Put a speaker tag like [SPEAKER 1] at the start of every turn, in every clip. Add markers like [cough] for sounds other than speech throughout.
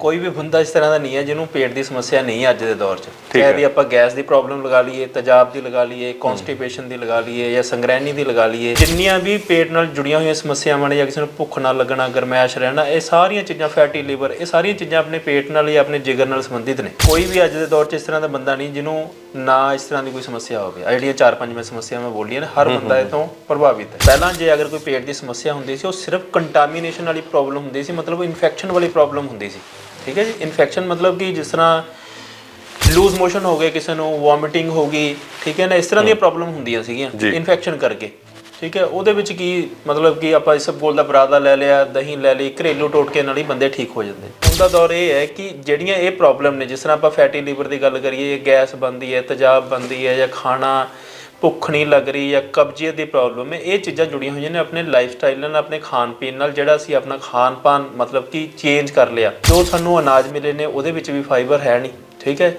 [SPEAKER 1] ਕੋਈ ਵੀ ਬੰਦਾ ਇਸ ਤਰ੍ਹਾਂ ਦਾ ਨਹੀਂ ਹੈ ਜਿਹਨੂੰ ਪੇਟ ਦੀ ਸਮੱਸਿਆ ਨਹੀਂ ਹੈ ਅੱਜ ਦੇ ਦੌਰ 'ਚ। ਚਾਹੇ। ਵੀ ਆਪਾਂ ਗੈਸ ਦੀ ਪ੍ਰੋਬਲਮ ਲਗਾ ਲਈਏ ਤੇਜ਼ਾਬ ਦੀ ਲਗਾ ਲਈਏ ਕਨਸਟੀਪੇਸ਼ਨ ਦੀ ਲਗਾ ਲਈਏ ਜਾਂ ਸੰਗ੍ਰਹਿਣੀ ਦੀ ਲਗਾ ਲਈਏ ਜਿੰਨੀਆਂ ਵੀ ਪੇਟ ਨਾਲ ਜੁੜੀਆਂ ਹੋਈਆਂ ਸਮੱਸਿਆਵਾਂ ਨੇ ਜਾਂ ਕਿਸੇ ਨੂੰ ਭੁੱਖ ਨਾ ਲੱਗਣਾ ਗਰਮੈਸ਼ ਰਹਿਣਾ ਇਹ ਸਾਰੀਆਂ ਚੀਜ਼ਾਂ ਫੈਟੀ ਲੀਵਰ ਇਹ ਸਾਰੀਆਂ ਚੀਜ਼ਾਂ ਆਪਣੇ ਪੇਟ ਨਾਲ ਜਾਂ ਆਪਣੇ ਜਿਗਰ ਨਾਲ ਸੰਬੰਧਿਤ ਨੇ। ਕੋਈ ਵੀ ਅੱਜ ਦੇ ਦੌਰ 'ਚ ਇਸ ਤਰ੍ਹਾਂ ਦਾ ਬੰਦਾ ਨਹੀਂ ਜਿਹਨੂੰ ਨਾ ਇਸ ਤਰ੍ਹਾਂ ਦੀ ਕੋਈ ਸਮੱਸਿਆ ਹੋਵੇ। ਆਹ ਜਿਹੜੀਆਂ ਚਾਰ ਪੰਜ ਮੈਂ ਸਮੱਸਿਆਵਾਂ ਬੋਲੀਆਂ ਨੇ ਹਰ ਬੰਦਾ ਇਹ ਤੋਂ ਪ੍ਰਭਾਵਿਤ ਹੈ। ਪਹਿਲਾਂ ਜੇ ਅਗਰ ਕੋਈ ਪੇਟ ਦੀ ਸਮੱਸਿਆ ਹੁੰਦੀ ਸੀ ਉਹ ਸਿਰਫ ਕੰਟਾਮੀਨੇਸ਼ਨ ਵਾਲੀ ਪ੍ਰੋਬਲਮ ਹੁੰਦੀ ਸੀ ਮਤਲਬ ਇਨਫੈਕਸ਼ਨ ਵਾਲੀ ਪ੍ਰੋਬਲਮ ਹੁੰਦੀ ਸੀ। ਠੀਕ ਹੈ ਜੀ? ਇਨਫੈਕਸ਼ਨ ਮਤਲਬ ਕਿ ਜਿਸ ਤਰ੍ਹਾਂ ਲੂਜ਼ ਮੋਸ਼ਨ ਹੋ ਗਏ ਕਿਸੇ ਨੂੰ ਵੋਮਿਟਿੰਗ ਹੋ ਗਈ ਠੀਕ ਹੈ ਨਾ? ਇਸ ਤਰ੍ਹਾਂ ਦੀਆਂ ਪ੍ਰੋਬਲਮ ਹੁੰਦੀਆਂ ਸੀਗੀਆਂ। ਇਨਫੈਕਸ਼ਨ ਕਰਕੇ ਠੀਕ ਹੈ? ਉਹਦੇ ਵਿੱਚ ਕੀ ਮਤਲਬ ਕਿ ਆਪਾਂ ਇਸ ਬੋਲ ਦਾ ਬਰਾਦਾ ਲੈ ਲਿਆ ਦਹੀਂ ਲੈ ਲਈ ਘਰੇਲੂ ਟੋਟਕੇ ਨਾਲ ਹੀ ਬੰਦੇ ਠੀਕ ਹੋ ਜਾਂਦੇ। ਹੁਣ ਦਾ ਦੌਰ ਇਹ ਹੈ ਕਿ ਜਿਹੜੀਆਂ ਇਹ ਪ੍ਰੋਬਲਮ ਨੇ ਜਿਸ ਤਰ੍ਹਾਂ ਆਪਾਂ ਫੈਟੀ ਲੀਵਰ ਦੀ ਗੱਲ ਕਰੀਏ ਗੈਸ ਬਣਦੀ ਹੈ ਤੇਜ਼ਾਬ ਬਣਦੀ ਹੈ ਜਾਂ ਖਾਣਾ ਭੁੱਖ ਨਹੀਂ ਲੱਗ ਰਹੀ ਜਾਂ ਕਬਜ਼ੀਅਤ ਦੀ ਪ੍ਰੋਬਲਮ ਹੈ, ਇਹ ਚੀਜ਼ਾਂ ਜੁੜੀਆਂ ਹੋਈਆਂ ਨੇ ਆਪਣੇ ਲਾਈਫ ਸਟਾਈਲ ਨਾਲ, ਆਪਣੇ ਖਾਣ ਪੀਣ ਨਾਲ, ਜਿਹੜਾ ਅਸੀਂ ਆਪਣਾ ਖਾਣ ਪਾਨ ਮਤਲਬ ਕਿ ਚੇਂਜ ਕਰ ਲਿਆ। ਜੋ ਸਾਨੂੰ ਅਨਾਜ ਮਿਲੇ ਨੇ, ਉਹਦੇ ਵਿੱਚ ਵੀ ਫਾਈਬਰ ਹੈ ਨਹੀਂ, ਠੀਕ ਹੈ?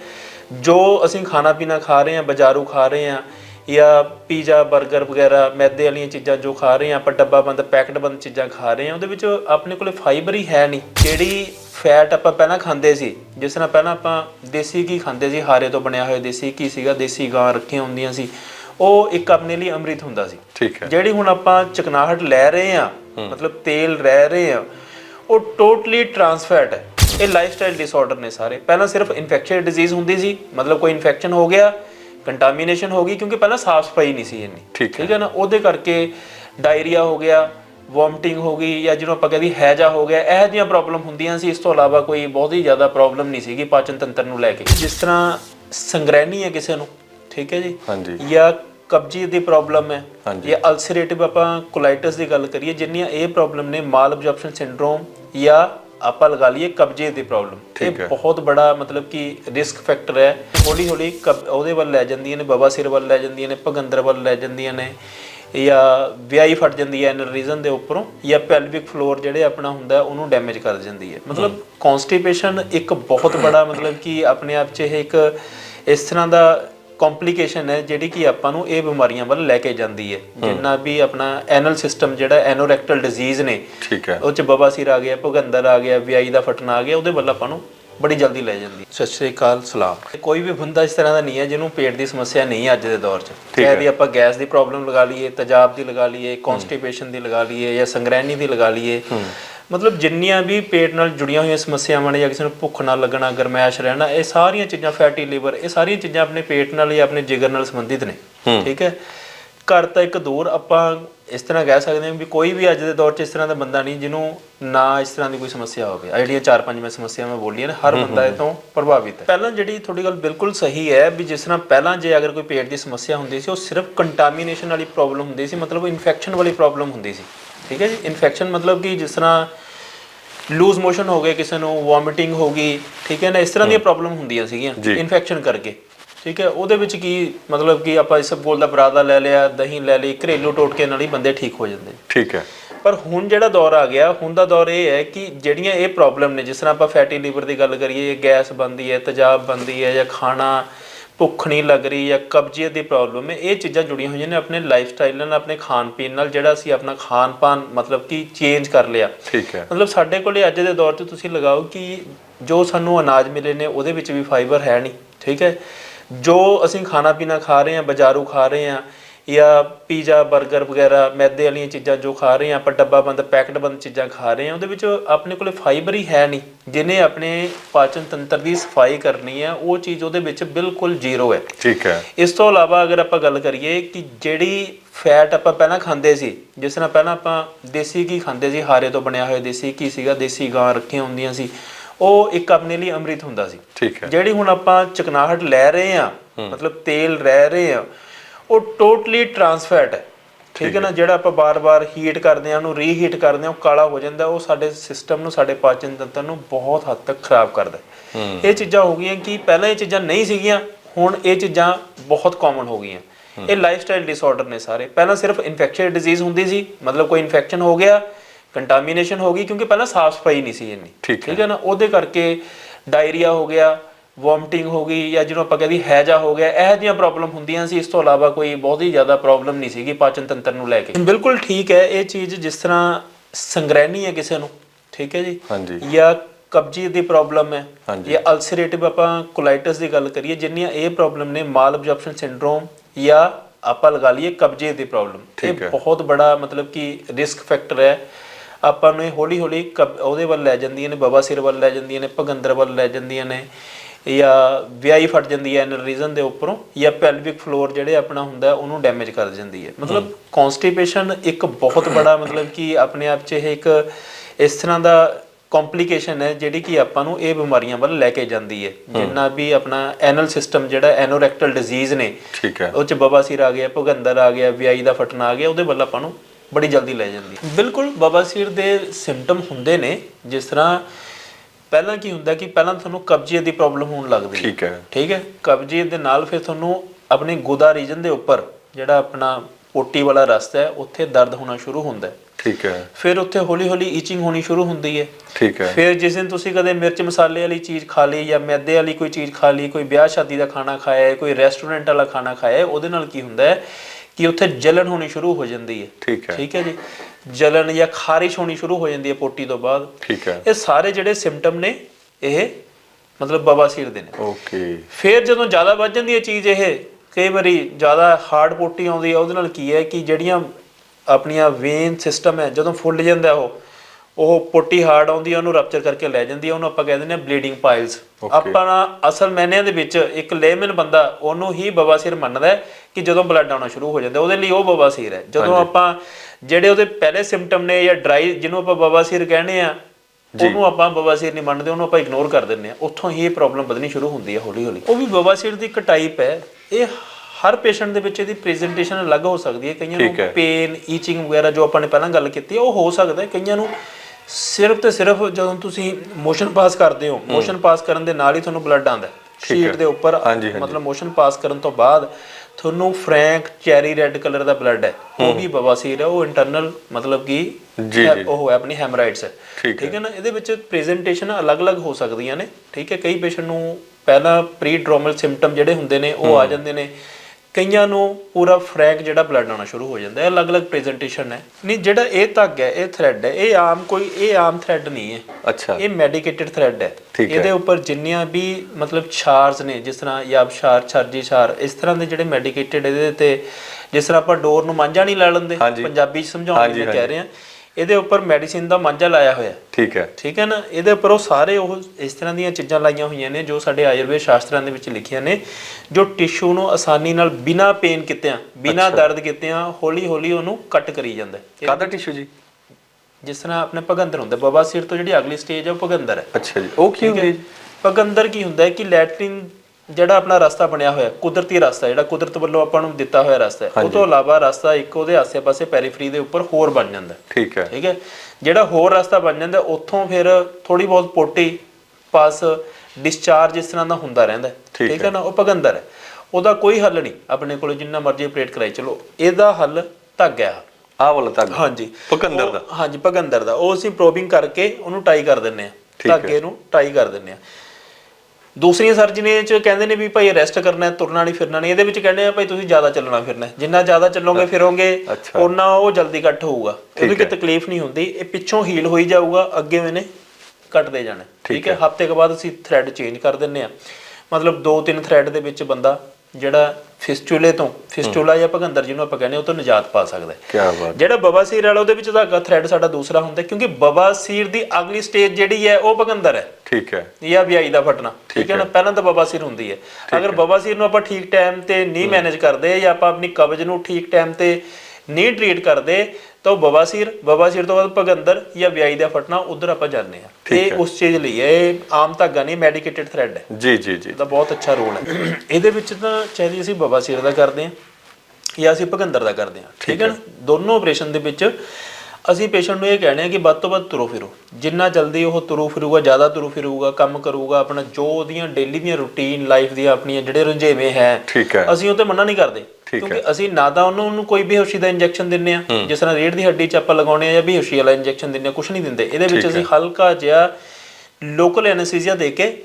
[SPEAKER 1] ਜੋ ਅਸੀਂ ਖਾਣਾ ਪੀਣਾ ਖਾ ਰਹੇ ਹਾਂ, ਬਾਜ਼ਾਰੂ ਖਾ ਰਹੇ ਹਾਂ, ਜਾਂ ਪੀਜ਼ਾ 버ਗਰ ਵਗੈਰਾ, ਮੈਦੇ ਵਾਲੀਆਂ ਚੀਜ਼ਾਂ ਜੋ ਖਾ ਰਹੇ ਹਾਂ, ਆਪਾਂ ਡੱਬਾ ਬੰਦ ਪੈਕਟ ਬੰਦ ਚੀਜ਼ਾਂ ਖਾ ਰਹੇ ਹਾਂ, ਉਹਦੇ ਵਿੱਚ ਆਪਣੇ ਕੋਲੇ ਫਾਈਬਰ ਹੀ ਹੈ ਨਹੀਂ। ਜਿਹੜੀ ਫੈਟ ਆਪਾਂ ਪਹਿਲਾਂ ਖਾਂਦੇ ਸੀ, ਜਿਸ ਤਰ੍ਹਾਂ ਪਹਿਲਾਂ ਆਪਾਂ ਦੇਸੀ ਘੀ ਖਾਂਦੇ ਸੀ, ਹਾਰੇ ਤੋਂ ਬਣਿਆ ਹੋਇਆ ਦੇਸੀ ਘੀ ਸੀਗਾ, ਦੇਸੀ ਗਾਂ ਰੱਖੀਆਂ ਹੁੰਦੀਆਂ ਸੀ ਉਹ ਇੱਕ ਆਪਣੇ ਲਈ ਅੰਮ੍ਰਿਤ ਹੁੰਦਾ ਸੀ।
[SPEAKER 2] ਠੀਕ ਹੈ।
[SPEAKER 1] ਜਿਹੜੀ ਹੁਣ ਆਪਾਂ ਚਕਨਾਹਟ ਲੈ ਰਹੇ ਆ ਮਤਲਬ ਤੇਲ ਰਹਿ ਰਹੇ ਆ ਉਹ ਟੋਟਲੀ ਟਰਾਂਸਫੈਟ ਹੈ। ਇਹ ਲਾਈਫਸਟਾਈਲ ਡਿਸਆਰਡਰ ਨੇ ਸਾਰੇ। ਪਹਿਲਾਂ ਸਿਰਫ ਇਨਫੈਕਸ਼ਨ ਡਿਜ਼ੀਜ਼ ਹੁੰਦੀ ਸੀ ਮਤਲਬ ਕੋਈ ਇਨਫੈਕਸ਼ਨ ਹੋ ਗਿਆ ਕੰਟਾਮੀਨੇਸ਼ਨ ਹੋ ਗਈ ਕਿਉਂਕਿ ਪਹਿਲਾਂ ਸਾਫ਼ ਸਫ਼ਾਈ ਨਹੀਂ ਸੀ ਇੰਨੀ।
[SPEAKER 2] ਠੀਕ ਹੈ।
[SPEAKER 1] ਠੀਕ ਹੈ ਨਾ? ਉਹਦੇ ਕਰਕੇ ਡਾਇਰੀਆ ਹੋ ਗਿਆ ਵੋਮਟਿੰਗ ਹੋ ਗਈ ਜਾਂ ਜਿਹਨੂੰ ਆਪਾਂ ਕਹਿੰਦੇ ਹੈਜਾ ਹੋ ਗਿਆ ਇਹ ਜਿਹੀਆਂ ਪ੍ਰੋਬਲਮ ਹੁੰਦੀਆਂ ਸੀ। ਇਸ ਤੋਂ ਇਲਾਵਾ ਕੋਈ ਬਹੁਤ ਹੀ ਜ਼ਿਆਦਾ ਪ੍ਰੋਬਲਮ ਨਹੀਂ ਸੀਗੀ ਪਾਚਨ ਤੰਤਰ ਨੂੰ ਲੈ ਕੇ। ਜਿਸ ਤਰ੍ਹਾਂ ਸੰਗ੍ਰਹਿਣੀ ਹੈ ਕਿਸੇ ਨੂੰ ਠੀਕ ਹੈ ਜੀ?
[SPEAKER 2] ਹਾਂਜੀ।
[SPEAKER 1] ਜਾਂ ਕਬਜ਼ੀਅਤ ਦੀ ਪ੍ਰੋਬਲਮ ਹੈ। ਜਾਂ ਅਲਸਰੇਟਿਵ ਆਪਾਂ ਕੋਲਾਈਟਿਸ ਦੀ ਗੱਲ ਕਰੀਏ ਜਿੰਨੀਆਂ ਇਹ ਪ੍ਰੋਬਲਮ ਨੇ ਮਾਲ ਅਬਜ਼ਰਪਸ਼ਨ ਸਿੰਡਰੋਮ ਜਾਂ ਆਪਾਂ ਲਗਾ ਲਈਏ ਕਬਜ਼ੀਅਤ ਦੀ ਪ੍ਰੋਬਲਮ
[SPEAKER 2] ਠੀਕ ਹੈ।
[SPEAKER 1] ਬਹੁਤ ਬੜਾ ਮਤਲਬ ਕਿ ਰਿਸਕ ਫੈਕਟਰ ਹੈ। ਹੌਲੀ ਹੌਲੀ ਉਹਦੇ ਵੱਲ ਲੈ ਜਾਂਦੀਆਂ ਨੇ ਬਵਾਸੀਰ ਵੱਲ ਲੈ ਜਾਂਦੀਆਂ ਨੇ ਭਗੰਦਰ ਵੱਲ ਲੈ ਜਾਂਦੀਆਂ ਨੇ ਜਾਂ ਵਿਆਹੀ ਫਟ ਜਾਂਦੀ ਹੈ ਐਨਲ ਰੀਜ਼ਨ ਦੇ ਉੱਪਰੋਂ ਜਾਂ ਪੈਲਵਿਕ ਫਲੋਰ ਜਿਹੜੇ ਆਪਣਾ ਹੁੰਦਾ ਉਹਨੂੰ ਡੈਮੇਜ ਕਰ ਜਾਂਦੀ ਹੈ। ਮਤਲਬ ਕਨਸਟੀਪੇਸ਼ਨ ਇੱਕ ਬਹੁਤ ਬੜਾ ਮਤਲਬ ਕਿ ਆਪਣੇ ਆਪ 'ਚ ਇਹ ਇੱਕ ਇਸ ਤਰ੍ਹਾਂ ਦਾ ਕੰਪਲਿਕੇਸ਼ਨ ਹੈ ਜਿਹੜੀ ਕਿ ਆਪਾਂ ਨੂੰ ਇਹ ਬਿਮਾਰੀਆਂ ਵੱਲ ਲੈ ਕੇ ਜਾਂਦੀ ਹੈ। ਜਿੰਨਾ ਵੀ ਆਪਣਾ ਐਨਲ ਸਿਸਟਮ ਜਿਹੜਾ ਐਨੋਰੈਕਟਲ ਡਿਜ਼ੀਜ਼ ਨੇ
[SPEAKER 2] ਠੀਕ ਹੈ।
[SPEAKER 1] ਉਹ ਚ ਬਵਾਸੀਰ ਆ ਗਿਆ ਭੁਗੰਦਰ ਆ ਗਿਆ ਵਿਆਈ ਦਾ ਫਟਣਾ ਆ ਗਿਆ ਉਹਦੇ ਵੱਲ ਆਪਾਂ ਨੂੰ ਬੜੀ ਜਲਦੀ ਲੈ ਜਾਂਦੀ। ਸਤਿ ਸ਼੍ਰੀ ਅਕਾਲ ਸਲਾਮ। ਕੋਈ ਵੀ ਬੰਦਾ ਇਸ ਤਰ੍ਹਾਂ ਦਾ ਨਹੀਂ ਹੈ ਜਿਹਨੂੰ ਪੇਟ ਦੀ ਸਮੱਸਿਆ ਨਹੀਂ ਹੈ ਅੱਜ ਦੇ ਦੌਰ 'ਚ। ਚਾਹੇ ਵੀ ਆਪਾਂ ਗੈਸ ਦੀ ਪ੍ਰੋਬਲਮ ਲਗਾ ਲਈਏ ਤੇਜ਼ਾਬ ਦੀ ਲਗਾ ਲਈਏ ਕਨਸਟੀਪੇਸ਼ਨ ਦੀ ਲਗਾ ਲਈਏ ਜਾਂ ਸੰਗ੍ਰਹਿਣੀ ਦੀ ਲਗਾ ਲਈਏ ਮਤਲਬ ਜਿੰਨੀਆਂ ਵੀ ਪੇਟ ਨਾਲ ਜੁੜੀਆਂ ਹੋਈਆਂ ਸਮੱਸਿਆਵਾਂ ਨੇ ਜਾਂ ਕਿਸੇ ਨੂੰ ਭੁੱਖ ਨਾ ਲੱਗਣਾ ਗਰਮੈਸ਼ ਰਹਿਣਾ ਇਹ ਸਾਰੀਆਂ ਚੀਜ਼ਾਂ ਫੈਟੀ ਲੀਵਰ ਇਹ ਸਾਰੀਆਂ ਚੀਜ਼ਾਂ ਆਪਣੇ ਪੇਟ ਨਾਲ ਜਾਂ ਆਪਣੇ ਜਿਗਰ ਨਾਲ ਸੰਬੰਧਿਤ ਨੇ। ਠੀਕ ਹੈ? ਘਰ ਤਾਂ ਇੱਕ ਦੂਰ ਆਪਾਂ ਇਸ ਤਰ੍ਹਾਂ ਕਹਿ ਸਕਦੇ ਹਾਂ ਵੀ ਕੋਈ ਵੀ ਅੱਜ ਦੇ ਦੌਰ 'ਚ ਇਸ ਤਰ੍ਹਾਂ ਦਾ ਬੰਦਾ ਨਹੀਂ ਜਿਹਨੂੰ ਨਾ ਇਸ ਤਰ੍ਹਾਂ ਦੀ ਕੋਈ ਸਮੱਸਿਆ ਹੋਵੇ। ਜਿਹੜੀਆਂ ਚਾਰ ਪੰਜ ਮੈਂ ਸਮੱਸਿਆਵਾਂ ਬੋਲੀਆਂ ਨੇ ਹਰ ਬੰਦਾ ਇਹ ਤੋਂ ਪ੍ਰਭਾਵਿਤ ਹੈ। ਪਹਿਲਾਂ ਜਿਹੜੀ ਤੁਹਾਡੀ ਗੱਲ ਬਿਲਕੁਲ ਸਹੀ ਹੈ ਵੀ ਜਿਸ ਤਰ੍ਹਾਂ ਪਹਿਲਾਂ ਜੇ ਅਗਰ ਕੋਈ ਪੇਟ ਦੀ ਸਮੱਸਿਆ ਹੁੰਦੀ ਸੀ ਉਹ ਸਿਰਫ ਕੰਟਾਮੀਨੇਸ਼ਨ ਵਾਲੀ ਪ੍ਰੋਬਲਮ ਹੁੰਦੀ ਸੀ ਮਤਲਬ ਇਨਫੈਕਸ਼ਨ ਵਾਲੀ ਪ੍ਰੋਬਲਮ ਹੁੰਦੀ ਸੀ। ਠੀਕ ਹੈ ਜੀ? ਇਨਫੈਕਸ਼ਨ ਮਤਲਬ ਕਿ ਜਿਸ ਤਰ੍ਹਾਂ ਲੂਜ਼ ਮੋਸ਼ਨ ਹੋ ਗਏ ਕਿਸੇ ਨੂੰ ਵੋਮਿਟਿੰਗ ਹੋ ਗਈ ਠੀਕ ਹੈ ਨਾ ਇਸ ਤਰ੍ਹਾਂ ਦੀਆਂ ਪ੍ਰੋਬਲਮ ਹੁੰਦੀਆਂ ਸੀਗੀਆਂ। ਇਨਫੈਕਸ਼ਨ ਕਰਕੇ ਠੀਕ ਹੈ ਉਹਦੇ ਵਿੱਚ ਕੀ ਮਤਲਬ ਕਿ ਆਪਾਂ ਇਸ ਬੋਲ ਦਾ ਬਰਾਦਾ ਲੈ ਲਿਆ ਦਹੀਂ ਲੈ ਲਈ ਘਰੇਲੂ ਟੋਟਕੇ ਨਾਲ ਹੀ ਬੰਦੇ ਠੀਕ ਹੋ ਜਾਂਦੇ
[SPEAKER 2] ਠੀਕ ਹੈ।
[SPEAKER 1] ਪਰ ਹੁਣ ਜਿਹੜਾ ਦੌਰ ਆ ਗਿਆ ਹੁਣ ਦਾ ਦੌਰ ਇਹ ਹੈ ਕਿ ਜਿਹੜੀਆਂ ਇਹ ਪ੍ਰੋਬਲਮ ਨੇ ਜਿਸ ਤਰ੍ਹਾਂ ਆਪਾਂ ਫੈਟੀ ਲੀਵਰ ਦੀ ਗੱਲ ਕਰੀਏ ਗੈਸ ਬਣਦੀ ਹੈ ਤੇਜ਼ਾਬ ਬਣਦੀ ਹੈ ਜਾਂ ਖਾਣਾ ਭੁੱਖ ਨਹੀਂ ਲੱਗ ਰਹੀ ਜਾਂ ਕਬਜ਼ੀਅਤ ਦੀ ਪ੍ਰੋਬਲਮ ਹੈ। ਇਹ ਚੀਜ਼ਾਂ ਜੁੜੀਆਂ ਹੋਈਆਂ ਨੇ ਆਪਣੇ ਲਾਈਫ ਸਟਾਈਲ ਨਾਲ ਆਪਣੇ ਖਾਣ ਪੀਣ ਨਾਲ ਜਿਹੜਾ ਅਸੀਂ ਆਪਣਾ ਖਾਣ ਪਾਨ ਮਤਲਬ ਕਿ ਚੇਂਜ ਕਰ ਲਿਆ।
[SPEAKER 2] ਠੀਕ ਹੈ।
[SPEAKER 1] ਮਤਲਬ ਸਾਡੇ ਕੋਲੇ ਅੱਜ ਦੇ ਦੌਰ 'ਚ ਤੁਸੀਂ ਲਗਾਓ ਕਿ ਜੋ ਸਾਨੂੰ ਅਨਾਜ ਮਿਲੇ ਨੇ ਉਹਦੇ ਵਿੱਚ ਵੀ ਫਾਈਬਰ ਹੈ ਨਹੀਂ। ਠੀਕ ਹੈ? ਜੋ ਅਸੀਂ ਖਾਣਾ ਪੀਣਾ ਖਾ ਰਹੇ ਹਾਂ ਬਾਜ਼ਾਰੂ ਖਾ ਰਹੇ ਹਾਂ ਜਾਂ ਪੀਜ਼ਾ 버ਗਰ ਵਗੈਰਾ ਮੈਦੇ ਵਾਲੀਆਂ ਚੀਜ਼ਾਂ ਜੋ ਖਾ ਰਹੇ ਹਾਂ ਆਪਾਂ ਡੱਬਾ ਬੰਦ ਪੈਕਟ ਬੰਦ ਚੀਜ਼ਾਂ ਖਾ ਰਹੇ ਹਾਂ ਉਹਦੇ ਵਿੱਚ ਆਪਣੇ ਕੋਲੇ ਫਾਈਬਰ ਹੀ ਹੈ ਨਹੀਂ ਜਿਹਨੇ ਆਪਣੇ ਪਾਚਨ ਤੰਤਰ ਦੀ ਸਫ਼ਾਈ ਕਰਨੀ ਹੈ ਉਹ ਚੀਜ਼ ਉਹਦੇ ਵਿੱਚ ਬਿਲਕੁਲ ਜ਼ੀਰੋ ਹੈ।
[SPEAKER 2] ਠੀਕ ਹੈ।
[SPEAKER 1] ਇਸ ਤੋਂ ਇਲਾਵਾ ਅਗਰ ਆਪਾਂ ਗੱਲ ਕਰੀਏ ਕਿ ਜਿਹੜੀ ਫੈਟ ਆਪਾਂ ਪਹਿਲਾਂ ਖਾਂਦੇ ਸੀ ਜਿਸ ਤਰ੍ਹਾਂ ਪਹਿਲਾਂ ਆਪਾਂ ਦੇਸੀ ਘੀ ਖਾਂਦੇ ਸੀ ਹਾਰੇ ਤੋਂ ਬਣਿਆ ਹੋਇਆ ਦੇਸੀ ਘੀ ਸੀਗਾ ਦੇਸੀ ਗਾਂ ਰੱਖੀਆਂ ਹੁੰਦੀਆਂ ਸੀ ਉਹ ਇੱਕ ਆਪਣੇ ਲਈ ਅੰਮ੍ਰਿਤ ਹੁੰਦਾ ਸੀ।
[SPEAKER 2] ਠੀਕ ਹੈ।
[SPEAKER 1] ਜਿਹੜੀ ਹੁਣ ਆਪਾਂ ਚਕਨਾਹਟ ਲੈ ਰਹੇ ਆ ਮਤਲਬ ਤੇਲ ਰਹਿ ਰਹੇ ਆ ਉਹ ਟੋਟਲੀ ਟਰਾਂਸਫੈਟ ਹੈ। ਠੀਕ ਹੈ ਨਾ? ਜਿਹੜਾ ਆਪਾਂ ਬਾਰ-ਬਾਰ ਹੀਟ ਕਰਦੇ ਆ ਉਹਨੂੰ ਰੀਹੀਟ ਕਰਦੇ ਆ ਉਹ ਕਾਲਾ ਹੋ ਜਾਂਦਾ ਉਹ ਸਾਡੇ ਸਿਸਟਮ ਨੂੰ ਸਾਡੇ ਪਾਚਨ ਤੰਤਰ ਨੂੰ ਬਹੁਤ ਹੱਦ ਤੱਕ ਖਰਾਬ ਕਰਦਾ। ਇਹ ਚੀਜ਼ਾਂ ਹੋ ਗਈਆਂ ਕਿ ਪਹਿਲਾਂ ਇਹ ਚੀਜ਼ਾਂ ਨਹੀਂ ਸੀਗੀਆਂ ਹੁਣ ਇਹ ਚੀਜ਼ਾਂ ਬਹੁਤ ਕਾਮਨ ਹੋ ਗਈਆਂ। ਇਹ ਲਾਈਫਸਟਾਈਲ ਡਿਸਆਰਡਰ ਨੇ ਸਾਰੇ। ਪਹਿਲਾਂ ਸਿਰਫ ਇਨਫੈਕਸ਼ਨ ਡਿਜ਼ੀਜ਼ ਹੁੰਦੀ ਸੀ ਮਤਲਬ ਕੋਈ ਇਨਫੈਕਸ਼ਨ ਹੋ ਗਿਆ ਕੰਟਾਮੀਨੇਸ਼ਨ ਹੋ ਗਈ ਕਿਉਂਕਿ ਪਹਿਲਾਂ ਸਾਫ਼ ਸਫ਼ਾਈ ਨਹੀਂ ਸੀ ਇੰਨੀ।
[SPEAKER 2] ਠੀਕ ਹੈ।
[SPEAKER 1] ਨਾ? ਉਹਦੇ ਕਰਕੇ ਡਾਇਰੀਆ ਹੋ ਗਿਆ ਵੋਮਟਿੰਗ ਹੋ ਗਈ ਜਾਂ ਜਿਹਨੂੰ ਆਪਾਂ ਕਹਿੰਦੇ ਹੈਜਾ ਹੋ ਗਿਆ ਇਹ ਜਿਹੀਆਂ ਪ੍ਰੋਬਲਮ ਹੁੰਦੀਆਂ ਸੀ ਇਸ ਤੋਂ ਇਲਾਵਾ ਕੋਈ ਬਹੁਤ ਹੀ ਜ਼ਿਆਦਾ ਪ੍ਰੋਬਲਮ ਨਹੀਂ ਸੀਗੀ ਪਾਚਨ ਤੰਤਰ ਨੂੰ ਲੈ ਕੇ। ਬਿਲਕੁਲ ਠੀਕ ਹੈ ਇਹ ਚੀਜ਼ ਜਿਸ ਤਰ੍ਹਾਂ ਸੰਗ੍ਰਹਿਣੀ ਹੈ ਕਿਸੇ ਨੂੰ ਠੀਕ ਹੈ ਜੀ?
[SPEAKER 2] ਹਾਂਜੀ।
[SPEAKER 1] ਜਾਂ ਕਬਜ਼ੀਅਤ ਦੀ ਪ੍ਰੋਬਲਮ ਹੈ। ਜਾਂ ਅਲਸਰੇਟਿਵ ਆਪਾਂ ਕੋਲਾਈਟਿਸ ਦੀ ਗੱਲ ਕਰੀਏ ਜਿੰਨੀਆਂ ਇਹ ਪ੍ਰੋਬਲਮ ਨੇ ਮਾਲ ਅਬਜ਼ਰਪਸ਼ਨ ਸਿੰਡਰੋਮ ਜਾਂ ਆਪਾਂ ਲਗਾ ਲਈਏ ਕਬਜ਼ੇ ਦੀ ਪ੍ਰੋਬਲਮ ਇਹ। ਬਹੁਤ ਬੜਾ ਮਤਲਬ ਕਿ ਰਿਸਕ ਫੈਕਟਰ ਹੈ। ਆਪਾਂ ਨੂੰ ਇਹ ਹੌਲੀ ਹੌਲੀ ਉਹਦੇ ਵੱਲ ਲੈ ਜਾਂਦੀਆਂ ਨੇ ਬਵਾਸੀਰ ਵੱਲ ਲੈ ਜਾਂਦੀਆਂ ਨੇ ਭਗੰਦਰ ਵੱਲ ਲੈ ਜਾਂਦੀਆਂ ਨੇ। ਜਾਂ ਵਿਆਹੀ ਫਟ ਜਾਂਦੀ ਹੈ ਐਨਲ ਰੀਜ਼ਨ ਦੇ ਉੱਪਰੋਂ ਜਾਂ ਪੈਲਵਿਕ ਫਲੋਰ ਜਿਹੜੇ ਆਪਣਾ ਹੁੰਦਾ ਉਹਨੂੰ ਡੈਮੇਜ ਕਰ ਜਾਂਦੀ ਹੈ। ਮਤਲਬ ਕਨਸਟੀਪੇਸ਼ਨ ਇੱਕ ਬਹੁਤ ਬੜਾ ਮਤਲਬ ਕਿ ਆਪਣੇ ਆਪ 'ਚ ਇਹ ਇੱਕ ਇਸ ਤਰ੍ਹਾਂ ਦਾ ਕੰਪਲਿਕੇਸ਼ਨ ਹੈ ਜਿਹੜੀ ਕਿ ਆਪਾਂ ਨੂੰ ਇਹ ਬਿਮਾਰੀਆਂ ਵੱਲ ਲੈ ਕੇ ਜਾਂਦੀ ਹੈ। ਜਿੰਨਾ ਵੀ ਆਪਣਾ ਐਨਲ ਸਿਸਟਮ ਜਿਹੜਾ ਐਨੋਰੈਕਟਲ ਡਿਜ਼ੀਜ਼ ਨੇ
[SPEAKER 2] ਠੀਕ ਹੈ।
[SPEAKER 1] ਉਹ ਚ ਬਵਾਸੀਰ ਆ ਗਿਆ ਭੁਗੰਦਰ ਆ ਗਿਆ ਵਿਆਈ ਦਾ ਫਟਣਾ ਆ ਗਿਆ ਉਹਦੇ ਵੱਲ ਆਪਾਂ ਨੂੰ ਬੜੀ ਜਲਦੀ ਲੈ ਜਾਂਦੀ ਹੈ। ਬਿਲਕੁਲ ਬਵਾਸੀਰ ਦੇ ਸਿੰਪਟਮ ਹੁੰਦੇ ਨੇ ਜਿਸ ਤਰ੍ਹਾਂ ਪਹਿਲਾਂ ਕੀ ਹੁੰਦਾ ਕਿ ਪਹਿਲਾਂ ਤੁਹਾਨੂੰ ਕਬਜ਼ੀਅਤ ਦੀ ਪ੍ਰੋਬਲਮ ਹੋਣ ਲੱਗਦੀ ਹੈ।
[SPEAKER 2] ਠੀਕ ਹੈ।
[SPEAKER 1] ਠੀਕ ਹੈ? ਕਬਜ਼ੀਅਤ ਦੇ ਨਾਲ ਫਿਰ ਤੁਹਾਨੂੰ ਆਪਣੇ ਗੁਦਾ ਰੀਜਨ ਦੇ ਉੱਪਰ ਜਿਹੜਾ ਆਪਣਾ ਪੋਟੀ ਵਾਲਾ ਰਸਤਾ ਹੈ ਉੱਥੇ ਦਰਦ ਹੋਣਾ ਸ਼ੁਰੂ ਹੁੰਦਾ ਹੈ।
[SPEAKER 2] ਠੀਕ ਹੈ।
[SPEAKER 1] ਫਿਰ ਉੱਥੇ ਹੌਲੀ ਹੌਲੀ ਈਚਿੰਗ ਹੋਣੀ ਸ਼ੁਰੂ ਹੁੰਦੀ ਹੈ।
[SPEAKER 2] ਠੀਕ ਹੈ।
[SPEAKER 1] ਫਿਰ ਜਿਸ ਦਿਨ ਤੁਸੀਂ ਕਦੇ ਮਿਰਚ ਮਸਾਲੇ ਵਾਲੀ ਚੀਜ਼ ਖਾ ਲਈ ਜਾਂ ਮੈਦੇ ਵਾਲੀ ਕੋਈ ਚੀਜ਼ ਖਾ ਲਈ ਕੋਈ ਵਿਆਹ ਸ਼ਾਦੀ ਦਾ ਖਾਣਾ ਖਾਇਆ ਹੈ ਕੋਈ ਰੈਸਟੋਰੈਂਟ ਵਾਲਾ ਖਾਣਾ ਖਾਇਆ ਹੈ ਉਹਦੇ ਨਾਲ ਕੀ ਹੁੰਦਾ ਹੈ ਕਿ ਉੱਥੇ ਜਲਨ ਹੋਣੀ ਸ਼ੁਰੂ ਹੋ ਜਾਂਦੀ ਹੈ।
[SPEAKER 2] ਠੀਕ ਹੈ।
[SPEAKER 1] ਠੀਕ ਹੈ ਜੀ? ਜਲਨ ਜਾਂ ਖਾਰਿਸ਼ ਹੋਣੀ ਸ਼ੁਰੂ ਹੋ ਜਾਂਦੀ ਹੈ ਪੋਟੀ ਤੋਂ ਬਾਅਦ।
[SPEAKER 2] ਠੀਕ ਹੈ।
[SPEAKER 1] ਇਹ ਸਾਰੇ ਜਿਹੜੇ ਸਿੰਪਟਮ ਨੇ ਇਹ ਮਤਲਬ ਬਵਾਸੀਰ ਦੇ ਨੇ।
[SPEAKER 2] ਓਕੇ।
[SPEAKER 1] ਫਿਰ ਜਦੋਂ ਜ਼ਿਆਦਾ ਵੱਧ ਜਾਂਦੀ ਹੈ ਚੀਜ਼ ਇਹ ਕਈ ਵਾਰੀ ਜ਼ਿਆਦਾ ਹਾਰਡ ਪੋਟੀ ਆਉਂਦੀ ਹੈ ਉਹਦੇ ਨਾਲ ਕੀ ਹੈ ਕਿ ਜਿਹੜੀਆਂ ਆਪਣੀਆਂ ਵੇਨ ਸਿਸਟਮ ਹੈ ਜਦੋਂ ਫੁੱਲ ਜਾਂਦਾ ਉਹ ਉਹ ਪੋਟੀ ਹਾਰਡ ਆਉਂਦੀ ਹੈ ਉਹਨੂੰ ਰਪਚਰ ਕਰਕੇ ਲੈ ਜਾਂਦੀ ਹੈ ਉਹਨੂੰ ਆਪਾਂ ਕਹਿ ਦਿੰਦੇ ਬਲੀਡਿੰਗ ਪਾਈਲਸ
[SPEAKER 2] Okay.
[SPEAKER 1] ਆਪਣਾ ਅਸਲ ਮੈਨਿਆਂ ਦੇ ਵਿੱਚ ਇੱਕ ਲੇਮਨ ਬੰਦਾ ਉਹਨੂੰ ਹੀ ਬਵਾਸੀਰ ਮੰਨਦਾ ਕਿ ਜਦੋਂ ਬਲੱਡ ਆਉਣਾ ਸ਼ੁਰੂ ਹੋ ਜਾਂਦਾ ਉਹਦੇ ਲਈ ਉਹ ਬਵਾਸੀਰ ਹੈ। ਜਦੋਂ ਆਪਾਂ ਜਿਹੜੇ ਉਹਦੇ ਪਹਿਲੇ ਸਿੰਪਟਮ ਨੇ ਜਾਂ ਡਰਾਈ ਜਿਹਨੂੰ ਆਪਾਂ ਬਵਾਸੀਰ ਕਹਿੰਦੇ ਆ ਉਹਨੂੰ ਆਪਾਂ ਬਵਾਸੀਰ ਨਹੀਂ ਮੰਨਦੇ ਉਹਨੂੰ ਆਪਾਂ ਇਗਨੋਰ ਕਰ ਦਿੰਦੇ ਆ ਉੱਥੋਂ ਹੀ ਇਹ ਪ੍ਰੋਬਲਮ ਵਧਣੀ ਸ਼ੁਰੂ ਹੁੰਦੀ ਹੈ ਹੌਲੀ ਹੌਲੀ ਉਹ ਵੀ ਬਵਾਸੀਰ ਦੀ ਇੱਕ ਟਾਈਪ ਹੈ। ਇਹ ਹਰ ਪੇਸ਼ੈਂਟ ਦੇ ਵਿੱਚ ਇਹਦੀ ਪ੍ਰੈਜੈਂਟੇਸ਼ਨ ਅਲੱਗ ਹੋ ਸਕਦੀ ਹੈ। ਕਈਆਂ। ਨੂੰ ਪੇਨ ਈਚਿੰਗ ਵਗੈਰਾ ਜੋ ਆਪਾਂ ਨੇ ਪਹਿਲਾਂ ਗੱਲ ਕੀਤੀ ਉਹ ਹੋ ਸਕਦਾ ਹੈ। ਕਈਆਂ ਨੂੰ ਸਿਰਫ ਤੇ ਸਿਰਫ ਜਦੋਂ ਤੁਸੀਂ ਮੋਸ਼ਨ ਪਾਸ ਕਰਦੇ ਹੋ ਮੋਸ਼ਨ ਪਾਸ ਕਰਨ ਦੇ ਨਾਲ ਹੀ ਤੁਹਾਨੂੰ ਬਲੱਡ ਆਉਂਦਾ ਸ਼ੀਟ ਦੇ ਉੱਪਰ। ਮਤਲਬ ਮੋਸ਼ਨ ਪਾਸ ਕਰਨ ਤੋਂ ਬਾਅਦ ਤੁਹਾਨੂੰ ਫਰੈਂਕ ਚੈਰੀ ਰੈੱਡ ਕਲਰ ਦਾ ਬਲੱਡ ਹੈ। ਉਹ ਵੀ ਬਵਾਸੀਰ ਹੈ ਉਹ ਇੰਟਰਨਲ ਮਤਲਬ ਕਿ
[SPEAKER 2] ਜੀ।
[SPEAKER 1] ਉਹ ਹੈ ਆਪਣੀ ਹੈਮਰਾਈਡਸ ਹੈ। ਠੀਕ ਹੈ। ਨਾ? ਇਹਦੇ ਵਿੱਚ ਪ੍ਰੈਜੈਂਟੇਸ਼ਨ ਅਲੱਗ-ਅਲੱਗ ਹੋ ਸਕਦੀਆਂ ਨੇ। ਠੀਕ ਹੈ? ਕਈ ਪੇਸ਼ੈਂਟ ਨੂੰ ਪਹਿਲਾਂ ਪ੍ਰੀ ਡਰੋਮਲ ਸਿੰਪਟਮ ਜਿਹੜੇ ਹੁੰਦੇ ਨੇ ਉਹ ਆ ਜਾਂਦੇ ਨੇ। ਕਈਆਂ ਨੂੰ ਪੂਰਾ ਫਰੈਂਕ ਜਿਹੜਾ ਬਲੱਡ ਆਉਣਾ ਸ਼ੁਰੂ ਹੋ ਜਾਂਦਾ ਹੈ ਅਲੱਗ-ਅਲੱਗ ਪ੍ਰੈਜੈਂਟੇਸ਼ਨ ਹੈ। ਨਹੀਂ ਜਿਹੜਾ ਇਹ ਧਾਗਾ ਹੈ ਇਹ ਥ੍ਰੈਡ ਹੈ ਇਹ ਆਮ ਕੋਈ ਇਹ ਆਮ ਥ੍ਰੈਡ ਨਹੀਂ ਹੈ।
[SPEAKER 2] ਅੱਛਾ।
[SPEAKER 1] ਇਹ ਮੈਡੀਕੇਟਡ ਥ੍ਰੈਡ ਹੈ।
[SPEAKER 2] ਹੈ।
[SPEAKER 1] ਇਹਦੇ ਉੱਪਰ ਜਿੰਨੀਆਂ ਵੀ ਮਤਲਬ ਛਾਰਸ ਨੇ ਜਿਸ ਤਰ੍ਹਾਂ ਯਾਬਸ਼ਾਰ ਛਰਜੀ ਛਾਰ ਇਸ ਤਰ੍ਹਾਂ ਦੇ ਜਿਹੜੇ ਮੈਡੀਕੇਟਡ ਇਹਦੇ ਤੇ ਜਿਸ ਤਰ੍ਹਾਂ ਆਪਾਂ ਡੋਰ ਨੂੰ ਮਾਂਜਾ ਨਹੀਂ ਲਾ ਲੈਂਦੇ। ਪੰਜਾਬੀ ਚ ਸਮਝਾਉਣ ਲਈ ਕਹਿ ਰਿਹਾ। ਇਹਦੇ ਉੱਪਰ ਮੈਡੀਸਿਨ ਦਾ ਮਾਂਜਾ ਲਾਇਆ ਹੋਇਆ।
[SPEAKER 2] ਠੀਕ ਹੈ।
[SPEAKER 1] ਠੀਕ ਹੈ ਨਾ? ਇਹਦੇ ਉੱਪਰ ਉਹ ਸਾਰੇ ਉਹ ਇਸ ਤਰ੍ਹਾਂ ਦੀਆਂ ਚੀਜ਼ਾਂ ਲਾਈਆਂ ਹੋਈਆਂ ਨੇ ਜੋ ਸਾਡੇ ਆਯੁਰਵੇਦ ਸ਼ਾਸਤਰਾਂ ਦੇ ਵਿੱਚ ਲਿਖੀਆਂ ਨੇ ਜੋ ਟਿਸ਼ੂ ਨੂੰ ਆਸਾਨੀ ਨਾਲ ਬਿਨਾ ਪੇਨ ਕੀਤਿਆਂ ਬਿਨਾ ਦਰਦ ਕੀਤਿਆਂ ਹੌਲੀ ਹੌਲੀ ਉਹਨੂੰ ਕੱਟ ਕਰੀ ਜਾਂਦਾ।
[SPEAKER 2] ਕਾਦਾ ਟਿਸ਼ੂ ਜੀ?
[SPEAKER 1] ਜਿਸ ਤਰ੍ਹਾਂ ਆਪਣੇ ਭਗੰਦਰ ਹੁੰਦਾ ਬਵਾਸੀਰ ਤੋਂ ਜਿਹੜੀ ਅਗਲੀ ਸਟੇਜ ਹੈ ਉਹ ਭਗੰਦਰ ਹੈ।
[SPEAKER 2] ਅੱਛਾ ਜੀ। ਉਹ ਕੀ ਹੁੰਦੀ ਹੈ?
[SPEAKER 1] ਭਗੰਦਰ ਕੀ ਹੁੰਦਾ ਹੈ ਕਿ ਲੈਟਰਿਨ ਜਿਹੜਾ ਆਪਣਾ ਰਸਤਾ ਬਣਿਆ ਹੋਇਆ ਕੁਦਰਤੀ ਰਸਤਾ ਜਿਹੜਾ ਕੁਦਰਤ ਵੱਲੋਂ ਆਪਾਂ ਨੂੰ ਦਿੱਤਾ ਹੋਇਆ ਰਸਤਾ ਹੈ ਉਹ ਤੋਂ ਇਲਾਵਾ ਰਸਤਾ ਇੱਕ ਉਹਦੇ ਆਸੇ-ਪਾਸੇ ਪੈਰੀਫਰੀ ਦੇ ਉੱਪਰ ਹੋਰ ਬਣ ਜਾਂਦਾ
[SPEAKER 2] ਠੀਕ ਹੈ।
[SPEAKER 1] ਠੀਕ ਹੈ? ਜਿਹੜਾ ਹੋਰ ਰਸਤਾ ਬਣ ਜਾਂਦਾ ਉੱਥੋਂ ਫਿਰ ਥੋੜੀ ਬਹੁਤ ਪੋਟੀ ਪਾਸ ਡਿਸਚਾਰਜ ਇਸ ਤਰ੍ਹਾਂ ਦਾ ਹੁੰਦਾ ਰਹਿੰਦਾ।
[SPEAKER 2] ਠੀਕ
[SPEAKER 1] ਹੈ। ਨਾ? ਉਹ ਭਗੰਦਰ ਹੈ। ਉਹਦਾ ਕੋਈ ਹੱਲ ਨਹੀਂ। ਆਪਣੇ ਕੋਲ ਜਿੰਨਾ ਮਰਜ਼ੀ ਆਪਰੇਟ ਕਰਾਈ। ਚਲੋ ਇਹਦਾ ਹੱਲ ਧਾਗਾ ਹੈ।
[SPEAKER 2] ਆਹ ਵਾਲਾ ਧਾਗਾ।
[SPEAKER 1] ਹਾਂਜੀ। ਉਹ-
[SPEAKER 2] ਦਾ।
[SPEAKER 1] ਹਾਂਜੀ ਭਗੰਦਰ ਦਾ। ਉਹ ਅਸੀਂ ਪ੍ਰੋਬਿੰਗ ਕਰਕੇ ਉਹਨੂੰ ਟਾਈ ਕਰ ਦਿੰਨੇ ਆ। ਧਾਗੇ ਨੂੰ ਟਾਈ ਕਰ ਦਿੰਨੇ ਆ ਦੂਸਰੀਆਂ ਸਰਜਰੀਆਂ ਚ ਕਹਿੰਦੇ ਨੇ ਵੀ ਭਾਈ ਰੈਸਟ ਕਰਨਾ ਹੈ ਤੁਰਨਾ ਨਹੀਂ ਫਿਰਨਾ ਨਹੀਂ ਇਹਦੇ ਵਿੱਚ ਕਹਿੰਦੇ ਆ ਭਾਈ ਤੁਸੀਂ ਜ਼ਿਆਦਾ ਚੱਲਣਾ ਫਿਰਨਾ ਹੈ। ਜਿੰਨਾ ਜ਼ਿਆਦਾ ਚੱਲੋਗੇ ਫਿਰੋਗੇ। ਉਹਨਾਂ ਉਹ ਜਲਦੀ ਕੱਟ ਹੋਊਗਾ। ਉਹਦੀ ਕੋਈ। ਤਕਲੀਫ ਨਹੀਂ ਹੁੰਦੀ। ਇਹ ਪਿੱਛੋਂ ਹੀਲ ਹੋਈ ਜਾਊਗਾ ਅੱਗੇ ਮੈਨੇ ਕੱਟਦੇ ਜਾਣਾ
[SPEAKER 2] ਠੀਕ
[SPEAKER 1] ਹੈ? ਹਫ਼ਤੇ ਕੇ ਬਾਅਦ ਅਸੀਂ ਥ੍ਰੈਡ ਚੇਂਜ ਕਰ ਦਿੰਨੇ ਆ ਮਤਲਬ ਦੋ ਤਿੰਨ ਥ੍ਰੈਡ ਦੇ ਵਿੱਚ ਬੰਦਾ ਜਿਹੜਾ ਫਿਸਟੂਲੇ ਤੋਂ ਫਿਸਟੂਲਾ ਜਾਂ ਭਗੰਦਰ ਜਿਹਨੂੰ ਆਪਾਂ ਕਹਿੰਦੇ ਉਹ ਤੋਂ ਨਿਜਾਤ ਪਾ ਸਕਦਾ ਹੈ।
[SPEAKER 2] ਕੀ ਬਾਤ।
[SPEAKER 1] ਜਿਹੜਾ ਬਵਾਸੀਰ ਵਾਲਾ ਉਹਦੇ ਵਿੱਚ ਧਾਗਾ ਥ੍ਰੈਡ ਸਾਡਾ ਦੂਸਰਾ ਹੁੰਦਾ ਕਿਉਂਕਿ ਬਵਾਸੀਰ ਦੀ ਅਗਲੀ ਸਟੇਜ ਜਿਹੜੀ ਹੈ ਉਹ ਭਗੰਦਰ ਹੈ।
[SPEAKER 2] ਠੀਕ ਹੈ।
[SPEAKER 1] ਜਾਂ ਵਿਆਈ ਦਾ ਫਟਣਾ। ਠੀਕ ਹੈ ਨਾ? ਪਹਿਲਾਂ ਤਾਂ ਬਵਾਸੀਰ ਹੁੰਦੀ ਹੈ। ਅਗਰ ਬਵਾਸੀਰ ਨੂੰ ਆਪਾਂ ਠੀਕ ਟਾਈਮ ਤੇ ਨਹੀਂ ਮੈਨੇਜ ਕਰਦੇ ਜਾਂ ਆਪਾਂ ਆਪਣੀ ਕਬਜ਼ ਨੂੰ ਠੀਕ ਟਾਈਮ ਤੇ ਨਹੀਂ ਟ੍ਰੀਟ ਕਰਦੇ ਤਾਂ ਉਹ ਬਵਾਸੀਰ ਬਵਾਸੀਰ ਤੋਂ ਬਾਅਦ ਭਗੰਦਰ ਜਾਂ ਵਿਆਈ ਦਾ ਫਟਣਾ ਉਧਰ ਆਪਾਂ ਜਾਂਦੇ ਆ ਇਹ ਉਸ ਚੀਜ਼ ਲਈ ਇਹ ਆਮ ਧਾਗਾ ਨਹੀਂ ਮੈਡੀਕੇਟਡ ਥ੍ਰੈਡ ਹੈ।
[SPEAKER 2] ਜੀ ਜੀ ਜੀ।
[SPEAKER 1] ਦਾ ਬਹੁਤ ਅੱਛਾ ਰੋਲ ਹੈ। [clears throat] ਇਹਦੇ ਵਿੱਚ ਤਾਂ ਚਾਹੇ ਅਸੀਂ ਬਵਾਸੀਰ ਦਾ ਕਰਦੇ ਹਾਂ ਜਾਂ ਅਸੀਂ ਭਗੰਦਰ ਦਾ ਕਰਦੇ ਹਾਂ ਠੀਕ ਹੈ ਨਾ? ਦੋਨੋਂ ਆਪਰੇਸ਼ਨ ਦੇ ਵਿੱਚ ਅਸੀਂ ਪੇਸ਼ੈਂਟ ਨੂੰ ਇਹ ਕਹਿੰਦੇ ਆ ਕਿ ਵੱਧ ਤੋਂ ਵੱਧ ਤੁਰੋ ਫਿਰੋ। ਜਿੰਨਾ ਜਲਦੀ ਉਹ ਤੁਰੂ ਫਿਰੂਗਾ ਜ਼ਿਆਦਾ ਤੁਰੂ ਫਿਰੂਗਾ ਕੰਮ ਕਰੂਗਾ ਆਪਣਾ ਜੋ ਉਹਦੀਆਂ ਡੇਲੀ ਦੀਆਂ ਰੂਟੀਨ ਲਾਈਫ ਦੀਆਂ ਆਪਣੀਆਂ ਜਿਹੜੇ ਰੁਝੇਵੇਂ ਹੈ
[SPEAKER 2] ਠੀਕ ਹੈ।
[SPEAKER 1] ਅਸੀਂ ਉਹ ਤੇ ਮੰਨਾ ਨਹੀਂ ਕਰਦੇ। ਕਿਉਂਕਿ ਅਸੀਂ ਨਾ ਤਾਂ ਉਹਨੂੰ ਉਹਨੂੰ ਕੋਈ ਬੇਹੋਸ਼ੀ ਦਾ ਇੰਜੈਕਸ਼ਨ ਦਿੰਨੇ ਆ ਜਿਸ ਤਰ੍ਹਾਂ ਰੀੜ ਦੀ ਹੱਡੀ 'ਚ ਆਪਾਂ ਲਗਾਉਣੇ ਆ ਜਾਂ ਬੇਹੋਸ਼ੀ ਵਾਲਾ ਇੰਜੈਕਸ਼ਨ ਦਿੰਨੇ ਆ ਕੁਝ ਨਹੀਂ ਦਿੰਦੇ। ਇਹਦੇ ਵਿੱਚ ਅਸੀਂ ਹਲਕਾ ਜਿਹਾ ਲੋਕਲ ਐਨੈਸਥੀਸੀਆ ਦੇ ਕੇ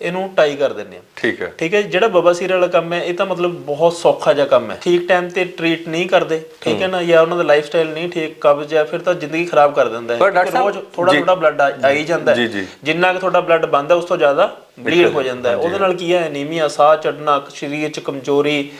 [SPEAKER 1] ਇਹਨੂੰ ਟਾਈ ਕਰ ਦਿੰਦੇ ਆ
[SPEAKER 2] ਠੀਕ ਹੈ।
[SPEAKER 1] ਠੀਕ ਹੈ ਜਿਹੜਾ ਬਵਾਸੀਰ ਵਾਲਾ ਕੰਮ ਹੈ ਇਹ ਤਾਂ ਮਤਲਬ ਬਹੁਤ ਸੌਖਾ ਜਿਹਾ ਕੰਮ ਹੈ। ਠੀਕ ਟਾਈਮ ਤੇ ਟ੍ਰੀਟ ਨਹੀਂ ਕਰਦੇ। ਠੀਕ ਹੈ ਨਾ? ਜਾਂ ਉਹਨਾਂ ਦਾ ਲਾਈਫ ਸਟਾਈਲ ਨਹੀਂ ਠੀਕ ਕਬਜ਼ ਹੈ ਫਿਰ ਤਾਂ ਜ਼ਿੰਦਗੀ ਖਰਾਬ ਕਰ ਦਿੰਦਾ ਹੈ। ਰੋਜ਼ ਥੋੜਾ ਥੋੜਾ ਬਲੱਡ ਆ ਹੀ ਜਾਂਦਾ ਹੈ। ਜਿੰਨਾ ਕਿ ਤੁਹਾਡਾ ਬਲੱਡ ਬੰਦਾ ਉਸ ਤੋਂ ਜ਼ਿਆਦਾ ਬਲੀਡ ਹੋ ਜਾਂਦਾ ਹੈ। ਉਹਦੇ ਨਾਲ ਕੀ ਹੈ? ਐਨੀਮੀਆ ਸਾਹ ਚੜਨਾ ਸਰੀਰ 'ਚ ਕਮਜ਼ੋਰੀ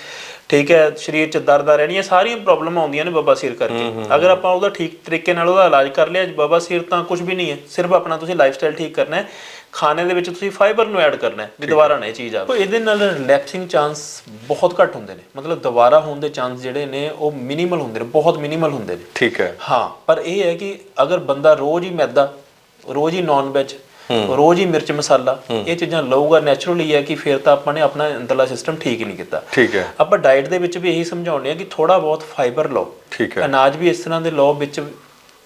[SPEAKER 1] ਠੀਕ ਹੈ ਸਰੀਰ 'ਚ ਦਰਦਾਂ ਰਹਿਣੀਆਂ ਸਾਰੀਆਂ ਪ੍ਰੋਬਲਮਾਂ ਆਉਂਦੀਆਂ ਨੇ ਬਵਾਸੀਰ ਕਰਕੇ। ਅਗਰ ਆਪਾਂ ਉਹਦਾ ਠੀਕ ਤਰੀਕੇ ਨਾਲ ਉਹਦਾ ਇਲਾਜ ਕਰ ਲਿਆ ਬਵਾਸੀਰ ਤਾਂ ਕੁਝ ਵੀ ਨਹੀਂ ਹੈ ਸਿਰਫ ਆਪਣਾ ਤੁਸੀਂ ਲਾਈਫ ਸਟਾਈਲ ਠੀਕ ਕਰਨਾ ਹੈ। ਖਾਣੇ ਦੇ ਵਿੱਚ ਤੁਸੀਂ ਫਾਈਬਰ ਨੂੰ ਐਡ ਕਰਨਾ ਹੈ ਵੀ ਦੁਬਾਰਾ ਨਾ ਇਹ ਚੀਜ਼ ਆਵੇ ਇਹਦੇ ਨਾਲ ਰਿਲੈਕਸਿੰਗ ਚਾਂਸ ਬਹੁਤ ਘੱਟ ਹੁੰਦੇ ਨੇ। ਮਤਲਬ ਦੁਬਾਰਾ ਹੋਣ ਦੇ ਚਾਂਸ ਜਿਹੜੇ ਨੇ ਉਹ ਮਿਨੀਮਲ ਹੁੰਦੇ ਨੇ ਬਹੁਤ ਮਿਨੀਮਲ ਹੁੰਦੇ ਨੇ।
[SPEAKER 2] ਠੀਕ ਹੈ।
[SPEAKER 1] ਹਾਂ ਪਰ ਇਹ ਹੈ ਕਿ ਅਗਰ ਬੰਦਾ ਰੋਜ਼ ਹੀ ਮੈਦਾ ਰੋਜ਼ ਹੀ ਨਾਨ ਵੈਜ ਰੋਜ਼ ਹੀ ਮਿਰਚ ਮਸਾਲਾ ਇਹ ਚੀਜ਼ਾਂ ਲਊਗਾ ਨੈਚੁਰਲੀ ਹੈ ਕਿ ਫਿਰ ਤਾਂ ਆਪਾਂ ਨੇ ਆਪਣਾ ਅੰਦਰਲਾ ਸਿਸਟਮ ਠੀਕ ਹੀ ਨਹੀਂ ਕੀਤਾ।
[SPEAKER 2] ਠੀਕ ਹੈ।
[SPEAKER 1] ਆਪਾਂ ਡਾਈਟ ਦੇ ਵਿੱਚ ਵੀ ਇਹੀ ਸਮਝਾਉਂਦੇ ਆ ਕਿ ਥੋੜਾ ਬਹੁਤ ਫਾਈਬਰ ਲਓ।
[SPEAKER 2] ਠੀਕ ਹੈ।
[SPEAKER 1] ਅਨਾਜ ਵੀ ਇਸ ਤਰ੍ਹਾਂ ਦੇ ਲਓ ਵਿੱਚ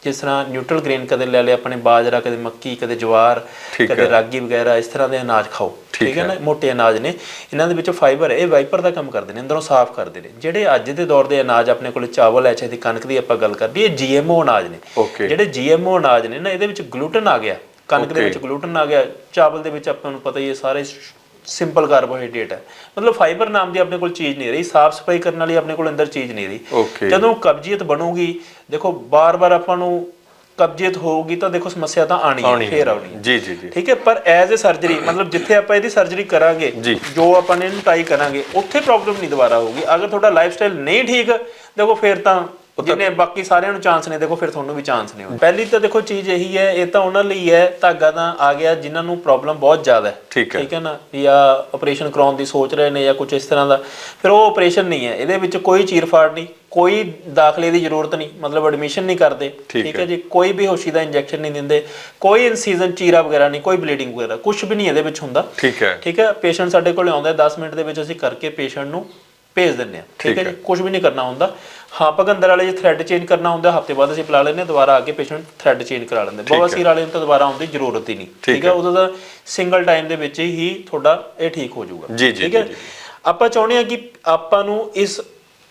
[SPEAKER 1] ਜਿਸ ਤਰ੍ਹਾਂ ਨਿਊਟਰਲ ਗ੍ਰੇਨ ਕਦੇ ਲੈ ਲਿਆ ਆਪਣੇ ਬਾਜਰਾ ਕਦੇ ਮੱਕੀ ਕਦੇ ਜਵਾਰ ਕਦੇ ਰਾਗੀ ਵਗੈਰਾ ਇਸ ਤਰ੍ਹਾਂ ਦੇ ਅਨਾਜ ਖਾਓ। ਠੀਕ ਹੈ ਨਾ? ਮੋਟੇ ਅਨਾਜ ਨੇ। ਇਹਨਾਂ ਦੇ ਵਿੱਚ ਫਾਈਬਰ ਹੈ ਇਹ ਵਾਈਪਰ ਦਾ ਕੰਮ ਕਰਦੇ ਨੇ ਅੰਦਰੋਂ ਸਾਫ਼ ਕਰਦੇ ਨੇ। ਜਿਹੜੇ ਅੱਜ ਦੇ ਦੌਰ ਦੇ ਅਨਾਜ ਆਪਣੇ ਕੋਲ ਚਾਵਲ ਹੈ ਚਾਹੇ ਕਣਕ ਦੀ ਆਪਾਂ ਗੱਲ ਕਰਦੇ ਇਹ ਜੀਐਮਓ ਅਨਾਜ ਨੇ। ਜਿਹੜੇ ਜੀਐਮਓ ਅਨਾਜ ਨੇ ਨਾ ਇਹਦੇ ਵਿੱਚ ਗਲੂਟਨ ਆ ਗਿਆ। ਕਣਕ ਦੇ ਵਿੱਚ ਗਲੂਟਨ ਆ ਗਿਆ ਚਾਵਲ ਦੇ ਵਿੱਚ ਆਪਾਂ ਨੂੰ ਪਤਾ ਹੀ ਹੈ ਸਾਰੇ ਸਿੰਪਲ ਕਾਰਬੋਹਾਈਡਰੇਟ ਹੈ। ਮਤਲਬ ਫਾਈਬਰ ਨਾਮ ਦੀ ਆਪਣੇ ਕੋਲ ਚੀਜ਼ ਨਹੀਂ ਰਹੀ ਸਾਫ਼ ਸਫ਼ਾਈ ਕਰਨ ਵਾਲੀ ਆਪਣੇ ਕੋਲ ਅੰਦਰ ਚੀਜ਼ ਨਹੀਂ ਰਹੀ। ਜਦੋਂ ਕਬਜ਼ੀਅਤ ਬਣੂਗੀ ਦੇਖੋ ਬਾਰ-ਬਾਰ ਆਪਾਂ ਨੂੰ ਕਬਜ਼ੀਅਤ ਹੋਊਗੀ ਤਾਂ ਦੇਖੋ ਸਮੱਸਿਆ ਤਾਂ ਆਣੀ ਹੈ ਫੇਰ ਆਉਣੀ
[SPEAKER 2] ਜੀ ਜੀ ਜੀ।
[SPEAKER 1] ਠੀਕ ਹੈ ਪਰ ਐਜ਼ ਅ ਸਰਜਰੀ ਮਤਲਬ ਜਿੱਥੇ ਆਪਾਂ ਇਹਦੀ ਸਰਜਰੀ ਕਰਾਂਗੇ
[SPEAKER 2] ਜੀ।
[SPEAKER 1] ਜੋ ਆਪਾਂ ਨੇ ਇਹਨੂੰ ਟਾਈ ਕਰਾਂਗੇ ਉੱਥੇ ਪ੍ਰੋਬਲਮ ਨਹੀਂ ਦੁਬਾਰਾ ਹੋਊਗੀ। ਅਗਰ ਤੁਹਾਡਾ ਲਾਈਫ ਸਟਾਈਲ ਨਹੀਂ ਠੀਕ ਦੇਖੋ ਫਿਰ ਤਾਂ ਜਿਹਨੇ ਬਾਕੀ ਸਾਰਿਆਂ ਨੂੰ ਚਾਂਸ ਨੇ ਦੇਖੋ ਫਿਰ ਤੁਹਾਨੂੰ ਵੀ ਚਾਂਸ ਨਹੀਂ ਹੋਣਾ ਪਹਿਲੀ ਤਾਂ ਦੇਖੋ ਚੀਜ਼ ਇਹੀ ਹੈ ਇਹ ਤਾਂ ਉਹਨਾਂ ਲਈ ਹੈ ਧਾਗਾ ਤਾਂ ਆ ਗਿਆ ਜਿਨ੍ਹਾਂ ਨੂੰ ਪ੍ਰੋਬਲਮ ਬਹੁਤ ਜ਼ਿਆਦਾ ਹੈ।
[SPEAKER 2] ਠੀਕ ਹੈ।
[SPEAKER 1] ਨਾ? ਜਾਂ ਆਪਰੇਸ਼ਨ ਕਰਾਉਣ ਦੀ ਸੋਚ ਰਹੇ ਨੇ ਜਾਂ ਕੁਝ ਇਸ ਤਰ੍ਹਾਂ ਦਾ। ਫਿਰ ਉਹ ਆਪਰੇਸ਼ਨ ਨਹੀਂ ਹੈ। ਇਹਦੇ ਵਿੱਚ ਕੋਈ ਚੀਰਫਾੜ ਨਹੀਂ ਕੋਈ ਦਾਖਲੇ ਦੀ ਜ਼ਰੂਰਤ ਨਹੀਂ ਮਤਲਬ ਐਡਮਿਸ਼ਨ ਨਹੀਂ ਕਰਦੇ।
[SPEAKER 2] ਠੀਕ
[SPEAKER 1] ਹੈ। ਜੀ? ਕੋਈ ਵੀ ਹੋਸ਼ੀ ਦਾ ਇੰਜੈਕਸ਼ਨ ਨਹੀਂ ਦਿੰਦੇ। ਕੋਈ ਇਨਸੀਜ਼ਨ ਚੀਰਾ ਵਗੈਰਾ ਨਹੀਂ ਕੋਈ ਬਲੀਡਿੰਗ ਵਗੈਰਾ ਕੁਝ ਵੀ ਨਹੀਂ ਇਹਦੇ ਵਿੱਚ ਹੁੰਦਾ।
[SPEAKER 2] ਠੀਕ ਹੈ।
[SPEAKER 1] ਠੀਕ ਹੈ? ਪੇਸ਼ੈਂਟ ਸਾਡੇ ਕੋਲ ਆਉਂਦਾ ਹੈ 10 ਮਿੰਟ ਦੇ ਵਿੱਚ ਅਸੀਂ ਕਰਕੇ ਪੇਸ਼ੈਂਟ ਨੂੰ ਭੇਜ ਦਿੰਦੇ ਹਾਂ। ਠੀਕ ਹੈ ਜੀ? ਕੁਝ ਵੀ ਨਹੀਂ ਕਰਨਾ ਹੁੰਦਾ। ਹਾਂ ਪਗੰਦਰ ਵਾਲੇ ਜੇ ਥ੍ਰੈਡ ਚੇਂਜ ਕਰਨਾ ਹੁੰਦਾ ਹਫ਼ਤੇ ਬਾਅਦ ਅਸੀਂ ਪਿਲਾ ਹਾਂ ਦੁਬਾਰਾ ਆ ਕੇ ਪੇਸ਼ੈਂਟ ਥ੍ਰੈਡ ਚੇਂਜ ਕਰਾ ਲੈਂਦੇ ਬਵਾਸੀਰ ਵਾਲੇ ਨੂੰ ਤਾਂ ਦੁਬਾਰਾ ਆਉਣ ਦੀ ਜ਼ਰੂਰਤ ਹੀ ਨਹੀਂ। ਠੀਕ ਹੈ ਉਦੋਂ ਦਾ ਸਿੰਗਲ ਟਾਈਮ ਦੇ ਵਿੱਚ ਹੀ ਤੁਹਾਡਾ ਇਹ ਠੀਕ ਹੋ ਜਾਊਗਾ। ਠੀਕ ਹੈ? ਆਪਾਂ ਚਾਹੁੰਦੇ ਹਾਂ ਕਿ ਆਪਾਂ ਨੂੰ ਇਸ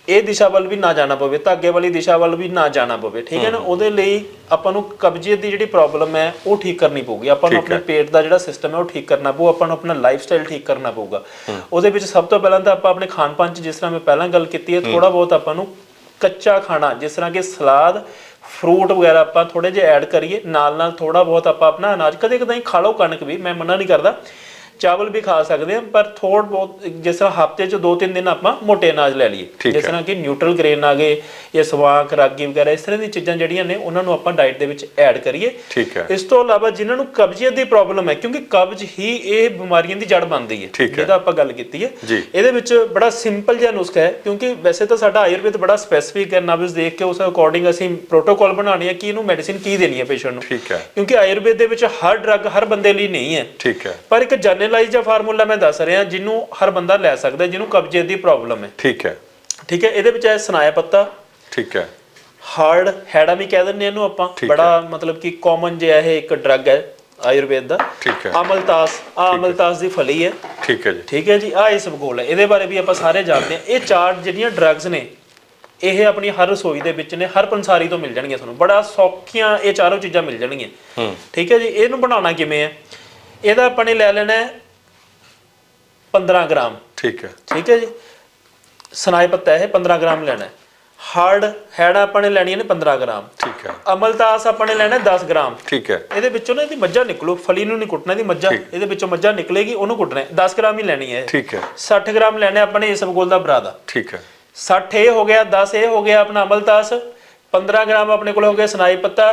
[SPEAKER 1] ਇਹ ਦਿਸ਼ਾ ਵੱਲ ਵੀ ਨਾ ਜਾਣਾ ਪਵੇ ਧਾਗੇ ਵਾਲੀ ਦਿਸ਼ਾ ਵੱਲ ਵੀ ਨਾ ਜਾਣਾ ਪਵੇ। ਠੀਕ ਹੈ ਨਾ? ਉਹਦੇ ਲਈ ਆਪਾਂ ਨੂੰ ਕਬਜ਼ੀਅਤ ਦੀ ਜਿਹੜੀ ਪ੍ਰੋਬਲਮ ਹੈ ਉਹ ਠੀਕ ਕਰਨੀ ਪਊਗੀ। ਆਪਾਂ ਨੂੰ ਆਪਣੇ ਪੇਟ ਦਾ ਜਿਹੜਾ ਸਿਸਟਮ ਹੈ ਉਹ ਠੀਕ ਕਰਨਾ ਪਊ। ਆਪਾਂ ਨੂੰ ਆਪਣਾ ਲਾਈਫ ਸਟਾਈਲ ਠੀਕ ਕਰਨਾ ਪਊਗਾ। ਉਹਦੇ ਵਿੱਚ ਸਭ ਤੋਂ ਪਹਿਲਾਂ ਤਾਂ ਆਪਾਂ ਆਪਣੇ ਖਾਣ ਪਾਨ 'ਚ ਜਿਸ ਤਰ੍ਹਾਂ ਮੈਂ ਪਹਿਲਾਂ ਗੱਲ ਕੀਤੀ ਹੈ ਥੋੜਾ ਬਹੁਤ ਆਪਾਂ ਨੂੰ ਕੱਚਾ ਖਾਣਾ, ਜਿਸ ਤਰ੍ਹਾਂ ਕਿ ਸਲਾਦ ਫਰੂਟ ਵਗੈਰਾ ਆਪਾਂ ਥੋੜੇ ਜਿਹਾ ਐਡ ਕਰੀਏ ਨਾਲ ਨਾਲ ਥੋੜਾ ਬਹੁਤ ਆਪਾਂ ਆਪਣਾ ਅਨਾਜ ਕਦੇ ਕਦਾਈ ਖਾ ਲਓ ਕਣਕ ਵੀ, ਮੈਂ ਮਨਾ ਨਹੀਂ ਕਰਦਾ। ਚਾਵਲ ਵੀ ਖਾ ਸਕਦੇ ਹਾਂ ਪਰ ਥੋੜ ਬਹੁਤ ਜਿਸ ਤਰ੍ਹਾਂ ਹਫ਼ਤੇ 'ਚ ਦੋ ਤਿੰਨ ਦਿਨ ਆਪਾਂ ਮੋਟੇ ਅਨਾਜ ਲੈ ਲਈਏ। ਜਿਸ ਤਰ੍ਹਾਂ ਕਿ ਨਿਊਟਰਲ ਗ੍ਰੇਨ ਆ ਗਏ ਜਾਂ ਸਵਾਂਕ ਰਾਗੀ ਵਗੈਰਾ ਇਸ ਤਰ੍ਹਾਂ ਦੀ ਚੀਜ਼ਾਂ ਜਿਹੜੀਆਂ ਨੇ ਉਹਨਾਂ ਨੂੰ ਆਪਾਂ ਡਾਈਟ ਦੇ ਵਿੱਚ ਐਡ ਕਰੀਏ।
[SPEAKER 2] ਠੀਕ ਹੈ।
[SPEAKER 1] ਇਸ ਤੋਂ ਇਲਾਵਾ ਜਿਨ੍ਹਾਂ ਨੂੰ ਕਬਜ਼ੀਅਤ ਦੀ ਪ੍ਰੋਬਲਮ ਹੈ ਕਿਉਂਕਿ ਕਬਜ਼ ਹੀ ਇਹ ਬਿਮਾਰੀਆਂ ਦੀ ਜੜ ਬਣਦੀ ਹੈ
[SPEAKER 2] ਹੈ।
[SPEAKER 1] ਜਿਹਦਾ ਆਪਾਂ ਗੱਲ ਕੀਤੀ ਹੈ। ਇਹਦੇ ਵਿੱਚ ਬੜਾ ਸਿੰਪਲ ਜਿਹਾ ਨੁਸਖਾ ਹੈ ਕਿਉਂਕਿ ਵੈਸੇ ਤਾਂ ਸਾਡਾ ਆਯੁਰਵੇਦ ਬੜਾ ਸਪੈਸੀਫਿਕ ਹੈ ਨਬਜ਼ ਦੇਖ ਕੇ ਉਸ ਅਕੋਰਡਿੰਗ ਅਸੀਂ ਪ੍ਰੋਟੋਕਾਲ ਬਣਾਉਣੇ ਆ ਕਿ ਇਹਨੂੰ ਮੈਡੀਸਿਨ ਕੀ ਦੇਣੀ ਹੈ ਪੇਸ਼ੈਂਟ ਨੂੰ।
[SPEAKER 2] ਠੀਕ ਹੈ।
[SPEAKER 1] ਕਿਉਂਕਿ ਆਯੁਰਵੇਦ ਦੇ ਵਿੱਚ ਹਰ ਡਰੱਗ ਹਰ ਬੰਦੇ ਲਈ ਨਹੀਂ ਹੈ।
[SPEAKER 2] ਠੀਕ ਹੈ।
[SPEAKER 1] ਪਰ ਇੱਕ ਜਨਰਲਾਈਜ਼ ਜਿਹਾ ਫਾਰਮੂਲਾ ਮੈਂ ਦੱਸ ਰਿਹਾ ਜਿਹਨੂੰ ਹਰ ਬੰਦਾ ਲੈ ਸਕਦਾ ਜਿਹਨੂੰ ਕਬਜ਼ੇ ਦੀ ਪ੍ਰੋਬਲਮ ਹੈ।
[SPEAKER 2] ਠੀਕ ਹੈ।
[SPEAKER 1] ਠੀਕ ਹੈ ਇਹਦੇ ਵਿੱਚ ਹੈ ਸਨਾਇਆ ਪੱਤਾ।
[SPEAKER 2] ਠੀਕ ਹੈ।
[SPEAKER 1] ਹਾਰਡ ਹੈੜਾ ਵੀ ਕਹਿ ਦਿੰਦੇ ਇਹਨੂੰ ਆਪਾਂ। ਬੜਾ ਮਤਲਬ ਕਿ ਕਾਮਨ ਜਿਹਾ ਇਹ ਇੱਕ ਡਰੱਗ ਹੈ ਆਯੁਰਵੇਦ ਦਾ।
[SPEAKER 2] ਠੀਕ ਹੈ।
[SPEAKER 1] ਅਮਲਤਾਸ ਆ ਅਮਲਤਾਸ ਦੀ ਫਲੀ ਹੈ।
[SPEAKER 2] ਠੀਕ ਹੈ ਜੀ।
[SPEAKER 1] ਠੀਕ ਹੈ ਜੀ ਆ ਇਸਬਗੋਲ ਹੈ। ਇਹਦੇ ਬਾਰੇ ਵੀ ਆਪਾਂ ਸਾਰੇ ਜਾਣਦੇ ਹਾਂ। ਇਹ ਚਾਰ ਜਿਹੜੀਆਂ ਡਰੱਗਸ ਨੇ ਇਹ ਆਪਣੀ ਹਰ ਰਸੋਈ ਦੇ ਵਿੱਚ ਨੇ ਹਰ ਪੰਸਾਰੀ ਤੋਂ ਮਿਲ ਜਾਣਗੀਆਂ ਤੁਹਾਨੂੰ। ਬੜਾ ਸੌਖੀਆਂ ਇਹ ਚਾਰੋਂ ਚੀਜ਼ਾਂ ਮਿਲ ਜਾਣਗੀਆਂ।
[SPEAKER 2] ਹੂੰ।
[SPEAKER 1] ਠੀਕ ਹੈ ਜੀ ਇਹਨੂੰ ਬਣਾਉਣਾ ਕਿਵੇਂ ਹੈ? ਇਹਦਾ ਆਪਾਂ ਨੇ ਲੈ ਲੈਣਾ ਹੈ 15 ਗ੍ਰਾਮ।
[SPEAKER 2] ਠੀਕ ਹੈ।
[SPEAKER 1] ਠੀਕ ਹੈ ਜੀ? ਸਨਾਈ ਪੱਤਾ ਇਹ 15 ਗ੍ਰਾਮ ਲੈਣਾ ਹੈ। ਹਾਰਡ ਹੈੜਾ ਆਪਾਂ ਨੇ ਲੈਣੀਆਂ ਨੇ 15 ਗ੍ਰਾਮ।
[SPEAKER 2] ਠੀਕ ਹੈ।
[SPEAKER 1] ਅਮਲਤਾਸ ਆਪਾਂ ਨੇ ਲੈਣਾ ਹੈ 10 ਗ੍ਰਾਮ।
[SPEAKER 2] ਠੀਕ ਹੈ।
[SPEAKER 1] ਇਹਦੇ ਵਿੱਚੋਂ ਨਾ ਇਹਦੀ ਮੱਝਾਂ ਨਿਕਲੂ ਫਲੀ ਨੂੰ ਨਹੀਂ ਕੁੱਟਣਾ ਇਹਦੀ ਮੱਝਾਂ ਇਹਦੇ ਵਿੱਚੋਂ ਮੱਝਾਂ ਨਿਕਲੇਗੀ ਉਹਨੂੰ ਕੁੱਟਣਾ ਹੈ। 10 ਗ੍ਰਾਮ ਹੀ ਲੈਣੀ ਹੈ।
[SPEAKER 2] ਠੀਕ ਹੈ।
[SPEAKER 1] 60 ਗ੍ਰਾਮ ਲੈਣੇ ਆਪਣੇ ਇਸਬਗੋਲ ਦਾ ਬਰਾਦਾ
[SPEAKER 2] ਠੀਕ ਹੈ।
[SPEAKER 1] 60 ਇਹ ਹੋ ਗਿਆ 10 ਇਹ ਹੋ ਗਿਆ ਆਪਣਾ ਅਮਲਤਾਸ 15 ਗ੍ਰਾਮ ਆਪਣੇ ਕੋਲ ਹੋ ਗਿਆ ਸਨਾਈ ਪੱਤਾ।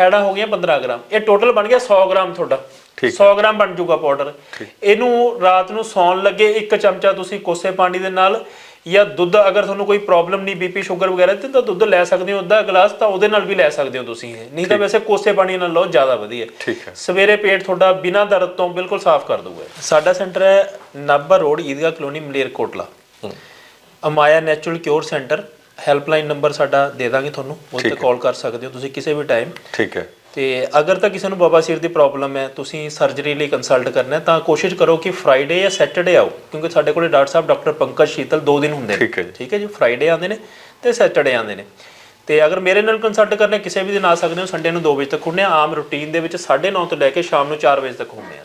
[SPEAKER 1] ਹੈੜਾ ਹੋ ਗਿਆ 15 ਗ੍ਰਾਮ। ਇਹ ਟੋਟਲ ਬਣ ਗਿਆ 100 ਗ੍ਰਾਮ ਤੁਹਾਡਾ। 100 ਗ੍ਰਾਮ ਬਣ ਜਾਊਗਾ ਪਾਊਡਰ। ਇਹਨੂੰ ਰਾਤ ਨੂੰ ਸੌਣ ਲੱਗੇ ਇੱਕ ਚਮਚਾ ਤੁਸੀਂ ਕੋਸੇ ਪਾਣੀ ਦੇ ਨਾਲ ਜਾਂ ਦੁੱਧ ਅਗਰ ਤੁਹਾਨੂੰ ਕੋਈ ਪ੍ਰੋਬਲਮ ਨਹੀਂ ਬੀਪੀ ਸ਼ੂਗਰ ਵਗੈਰਾ ਤੇ ਤਾਂ ਦੁੱਧ ਲੈ ਸਕਦੇ ਹੋ ਅੱਧਾ ਗਲਾਸ ਤਾਂ ਉਹਦੇ ਨਾਲ ਵੀ ਲੈ ਸਕਦੇ ਹੋ ਤੁਸੀਂ ਇਹ। ਨਹੀਂ ਤਾਂ ਵੈਸੇ ਕੋਸੇ ਪਾਣੀ ਨਾਲ ਲਓ ਜ਼ਿਆਦਾ ਵਧੀਆ।
[SPEAKER 2] ਠੀਕ ਹੈ।
[SPEAKER 1] ਸਵੇਰੇ ਪੇਟ ਤੁਹਾਡਾ ਬਿਨਾਂ ਦਰਦ ਤੋਂ ਬਿਲਕੁਲ ਸਾਫ਼ ਕਰ ਦਊਗਾ। ਸਾਡਾ ਸੈਂਟਰ ਹੈ Nabha road Idgah colony Malerkotla Amaya natural cure centre. Helpline number ਸਾਡਾ ਦੇ ਦਾਂਗੇ ਤੁਹਾਨੂੰ। ਉਸ ਤੇ ਕਾਲ ਕਰ ਸਕਦੇ ਹੋ ਤੁਸੀਂ ਕਿਸੇ ਵੀ ਟਾਈਮ
[SPEAKER 2] ਠੀਕ ਹੈ।
[SPEAKER 1] ਤੇ ਅਗਰ ਤਾਂ ਕਿਸੇ ਨੂੰ ਬਵਾਸੀਰ ਦੀ ਪ੍ਰੋਬਲਮ ਹੈ ਤੁਸੀਂ ਸਰਜਰੀ ਲਈ ਕੰਸਲਟ ਕਰਨਾ ਹੈ ਤਾਂ ਕੋਸ਼ਿਸ਼ ਕਰੋ ਕਿ ਫਰਾਈਡੇ ਜਾਂ ਸੈਟਰਡੇ ਆਓ ਕਿਉਂਕਿ ਸਾਡੇ ਕੋਲੇ ਡਾਕਟਰ ਸਾਹਿਬ ਡਾਕਟਰ ਪੰਕਜ ਸ਼ੀਤਲ ਦੋ ਦਿਨ ਹੁੰਦੇ ਨੇ।
[SPEAKER 2] ਠੀਕ ਹੈ ਜੀ।
[SPEAKER 1] ਠੀਕ ਹੈ ਜੀ ਫਰਾਈਡੇ ਆਉਂਦੇ ਨੇ ਤੇ ਸੈਟਰਡੇ ਆਉਂਦੇ ਨੇ। ਤੇ ਅਗਰ ਮੇਰੇ ਨਾਲ ਕੰਸਲਟ ਕਰਨਾ ਕਿਸੇ ਵੀ ਦਿਨ ਆ ਸਕਦੇ ਹੋ ਸੰਡੇ ਨੂੰ 2 ਵਜੇ ਤੱਕ ਹੁੰਦੇ ਆ ਆਮ ਰੂਟੀਨ ਦੇ ਵਿੱਚ 9:30 ਤੋਂ ਲੈ ਕੇ ਸ਼ਾਮ ਨੂੰ 4 ਵਜੇ ਤੱਕ ਹੁੰਦੇ ਆ।